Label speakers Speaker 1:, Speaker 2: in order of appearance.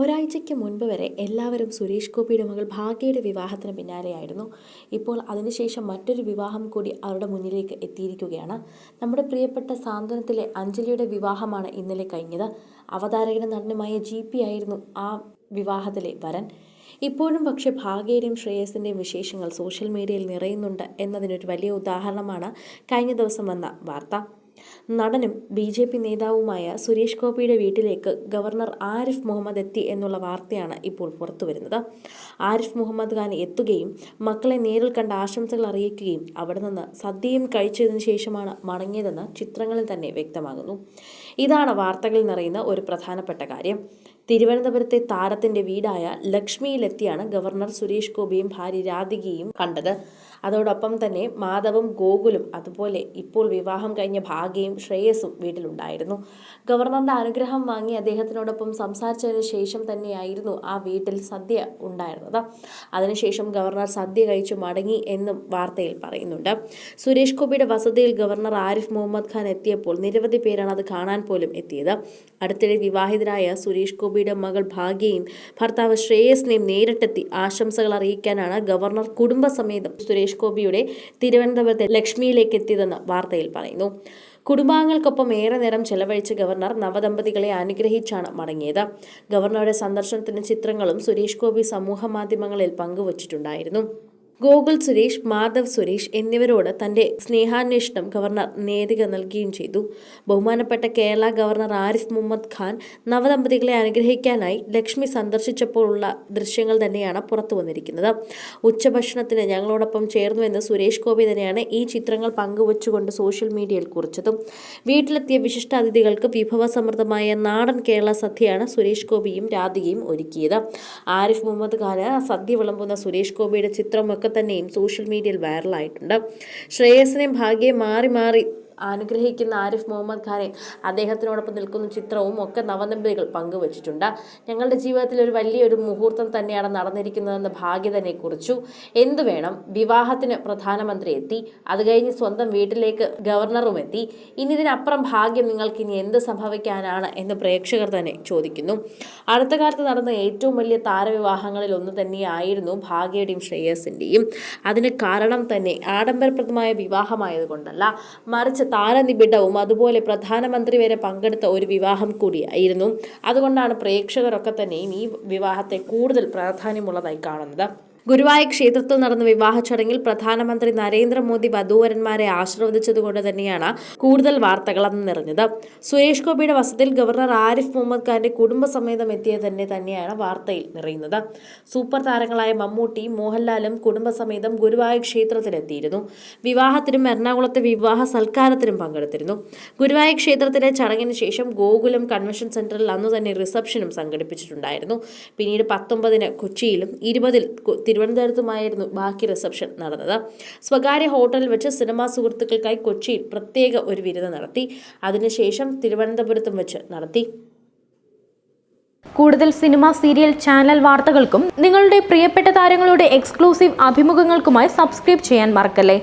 Speaker 1: ഒരാഴ്ചയ്ക്ക് മുൻപ് വരെ എല്ലാവരും സുരേഷ് ഗോപിയുടെ മകൾ ഭാഗ്യയുടെ വിവാഹത്തിന് പിന്നാലെയായിരുന്നു. ഇപ്പോൾ അതിനുശേഷം മറ്റൊരു വിവാഹം കൂടി അവരുടെ മുന്നിലേക്ക് എത്തിയിരിക്കുകയാണ്. നമ്മുടെ പ്രിയപ്പെട്ട സാന്ത്വനത്തിലെ അഞ്ജലിയുടെ വിവാഹമാണ് ഇന്നലെ കഴിഞ്ഞത്. അവതാരകന നടനുമായ ജി പി ആയിരുന്നു ആ വിവാഹത്തിലെ വരൻ. ഇപ്പോഴും പക്ഷേ ഭാഗ്യയുടെയും ശ്രേയസിന്റെയും വിശേഷങ്ങൾ സോഷ്യൽ മീഡിയയിൽ നിറയുന്നുണ്ട് എന്നതിനൊരു വലിയ ഉദാഹരണമാണ് കഴിഞ്ഞ ദിവസം വന്ന വാർത്ത. നടനും ബി ജെ പി നേതാവുമായ സുരേഷ് ഗോപിയുടെ വീട്ടിലേക്ക് ഗവർണർ ആരിഫ് മുഹമ്മദ് എത്തി എന്നുള്ള വാർത്തയാണ് ഇപ്പോൾ പുറത്തുവരുന്നത്. ആരിഫ് മുഹമ്മദ് ഖാൻ എത്തുകയും മക്കളെ നേരിൽ കണ്ട ആശംസകൾ അറിയിക്കുകയും അവിടെ നിന്ന് സദ്യയും കഴിച്ചതിന് ശേഷമാണ് മടങ്ങിയതെന്ന് ചിത്രങ്ങളിൽ തന്നെ വ്യക്തമാകുന്നു. ഇതാണ് വാർത്തകളിൽ നിറയുന്ന ഒരു പ്രധാനപ്പെട്ട കാര്യം. തിരുവനന്തപുരത്തെ താരത്തിന്റെ വീടായ ലക്ഷ്മിയിലെത്തിയാണ് ഗവർണർ സുരേഷ് ഗോപിയും ഭാര്യ രാധികയും കണ്ടത്. അതോടൊപ്പം തന്നെ മാധവും ഗോകുലും അതുപോലെ ഇപ്പോൾ വിവാഹം കഴിഞ്ഞ ഭാഗ്യയും ശ്രേയസും വീട്ടിലുണ്ടായിരുന്നു. ഗവർണറുടെ അനുഗ്രഹം വാങ്ങി അദ്ദേഹത്തിനോടൊപ്പം സംസാരിച്ചതിന് ശേഷം തന്നെയായിരുന്നു ആ വീട്ടിൽ സദ്യ ഉണ്ടായിരുന്നത്. അതിനുശേഷം ഗവർണർ സദ്യ കഴിച്ചു മടങ്ങി എന്നും വാർത്തയിൽ പറയുന്നുണ്ട്. സുരേഷ് ഗോപിയുടെ വസതിയിൽ ഗവർണർ ആരിഫ് മുഹമ്മദ് ഖാൻ എത്തിയപ്പോൾ നിരവധി പേരാണ് അത് കാണാൻ പോലും എത്തിയത്. അടുത്തിടെ വിവാഹിതരായ സുരേഷ് ഗോപിയുടെ മകൾ ഭാഗ്യയും ഭർത്താവ് ശ്രേയസിനെയും നേരിട്ടെത്തി ആശംസകൾ അറിയിക്കാനാണ് ഗവർണർ കുടുംബസമേതം സുരേഷ് ഗോപിയുടെ തിരുവനന്തപുരത്തെ ലക്ഷ്മിയിലേക്ക് എത്തിയതെന്ന് വാർത്തയിൽ പറയുന്നു. കുടുംബാംഗങ്ങൾക്കൊപ്പം ഏറെ നേരം ചെലവഴിച്ച ഗവർണർ നവദമ്പതികളെ അനുഗ്രഹിച്ചാണ് മടങ്ങിയത്. ഗവർണറുടെ സന്ദർശനത്തിന് ചിത്രങ്ങളും സുരേഷ് ഗോപി സമൂഹ മാധ്യമങ്ങളിൽ പങ്കുവച്ചിട്ടുണ്ടായിരുന്നു. ഗോകുൽ സുരേഷ് മാധവ് സുരേഷ് എന്നിവരോട് തന്റെ സ്നേഹാന്വേഷണം ഗവർണർ നേതിക നൽകുകയും ചെയ്തു. ബഹുമാനപ്പെട്ട കേരള ഗവർണർ ആരിഫ് മുഹമ്മദ് ഖാൻ നവദമ്പതികളെ അനുഗ്രഹിക്കാനായി ലക്ഷ്മി സന്ദർശിച്ചപ്പോഴുള്ള ദൃശ്യങ്ങൾ തന്നെയാണ് പുറത്തു വന്നിരിക്കുന്നത്. ഉച്ചഭക്ഷണത്തിന് ഞങ്ങളോടൊപ്പം ചേർന്നുവെന്ന് സുരേഷ് ഗോപി തന്നെയാണ് ഈ ചിത്രങ്ങൾ പങ്കുവച്ചുകൊണ്ട് സോഷ്യൽ മീഡിയയിൽ കുറിച്ചതും. വീട്ടിലെത്തിയ വിശിഷ്ടാതിഥികൾക്ക് വിഭവസമൃദ്ധമായ നാടൻ കേരള സദ്യയാണ് സുരേഷ് ഗോപിയും രാധികയും ഒരുക്കിയത്. ആരിഫ് മുഹമ്മദ് ഖാന് സദ്യ വിളമ്പുന്ന സുരേഷ് ഗോപിയുടെ ചിത്രമൊക്കെ തന്നെയും സോഷ്യൽ മീഡിയയിൽ വൈറലായിട്ടുണ്ട് ശ്രേയസിനെയും ഭാഗ്യയും മാറി മാറി അനുഗ്രഹിക്കുന്ന ആരിഫ് മുഹമ്മദ് ഖാനെ അദ്ദേഹത്തിനോടൊപ്പം നിൽക്കുന്ന ചിത്രവും ഒക്കെ നവദമ്പതികൾ പങ്കുവച്ചിട്ടുണ്ട്. ഞങ്ങളുടെ ജീവിതത്തിൽ ഒരു വലിയൊരു മുഹൂർത്തം തന്നെയാണ് നടന്നിരിക്കുന്നതെന്ന് ഭാഗ്യതനെ കുറിച്ചു. എന്തു വേണം? വിവാഹത്തിന് പ്രധാനമന്ത്രി എത്തി. അത് കഴിഞ്ഞ് സ്വന്തം വീട്ടിലേക്ക് ഗവർണറും എത്തി. ഇനി ഇതിനപ്പുറം ഭാഗ്യം നിങ്ങൾക്ക് ഇനി എന്ത് സംഭവിക്കാനാണ് എന്ന് പ്രേക്ഷകർ തന്നെ ചോദിക്കുന്നു. അടുത്ത കാലത്ത് നടന്ന ഏറ്റവും വലിയ താരവിവാഹങ്ങളിൽ ഒന്ന് തന്നെയായിരുന്നു ഭാഗ്യയുടെയും ശ്രേയസിന്റെയും അതിന് കാരണം തന്നെ ആഡംബരപ്രദമായ വിവാഹമായതുകൊണ്ടല്ല മറിച്ച് താരനിബിഡവും അതുപോലെ പ്രധാനമന്ത്രി വരെ പങ്കെടുത്ത ഒരു വിവാഹം കൂടിയായിരുന്നു അതുകൊണ്ടാണ് പ്രേക്ഷകരൊക്കെ തന്നെയും ഈ വിവാഹത്തെ കൂടുതൽ പ്രാധാന്യമുള്ളതായി കാണുന്നത്. ഗുരുവായൂർ ക്ഷേത്രത്തിൽ നടന്ന വിവാഹ ചടങ്ങിൽ പ്രധാനമന്ത്രി നരേന്ദ്രമോദി വധൂവരന്മാരെ ആശീർവദിച്ചതുകൊണ്ട് തന്നെയാണ് കൂടുതൽ വാർത്തകൾ അന്ന് നിറഞ്ഞത്. സുരേഷ് ഗോപിയുടെ വസതിയിൽ ഗവർണർ ആരിഫ് മുഹമ്മദ് ഖാന്റെ കുടുംബസമേതം എത്തിയത് തന്നെ തന്നെയാണ് വാർത്തയിൽ നിറയുന്നത്. സൂപ്പർ താരങ്ങളായ മമ്മൂട്ടി മോഹൻലാലും കുടുംബസമേതം ഗുരുവായൂർ ക്ഷേത്രത്തിലെത്തിയിരുന്നു. വിവാഹത്തിനും എറണാകുളത്തെ വിവാഹ സൽക്കാരത്തിനും പങ്കെടുത്തിരുന്നു. ഗുരുവായൂർ ക്ഷേത്രത്തിലെ ചടങ്ങിന് ശേഷം ഗോകുലം കൺവെൻഷൻ സെന്ററിൽ അന്നു തന്നെ റിസപ്ഷനും സംഘടിപ്പിച്ചിട്ടുണ്ടായിരുന്നു. പിന്നീട് പത്തൊമ്പതിന് കൊച്ചിയിലും ഇരുപതിൽ തിരുവനന്തപുരത്തുമായിരുന്നു ബാക്കി റിസപ്ഷൻ നടന്നത്. സ്വകാര്യ ഹോട്ടലിൽ വെച്ച് സിനിമാ സുഹൃത്തുക്കൾക്കായി കൊച്ചിയിൽ പ്രത്യേക ഒരു വിരുന്ന് നടത്തി. അതിനുശേഷം തിരുവനന്തപുരത്തും വെച്ച് നടത്തി.
Speaker 2: കൂടുതൽ സിനിമ സീരിയൽ ചാനൽ വാർത്തകൾക്കും നിങ്ങളുടെ പ്രിയപ്പെട്ട താരങ്ങളുടെ എക്സ്ക്ലൂസീവ് അഭിമുഖങ്ങൾക്കുമായി സബ്സ്ക്രൈബ് ചെയ്യാൻ മറക്കല്ലേ?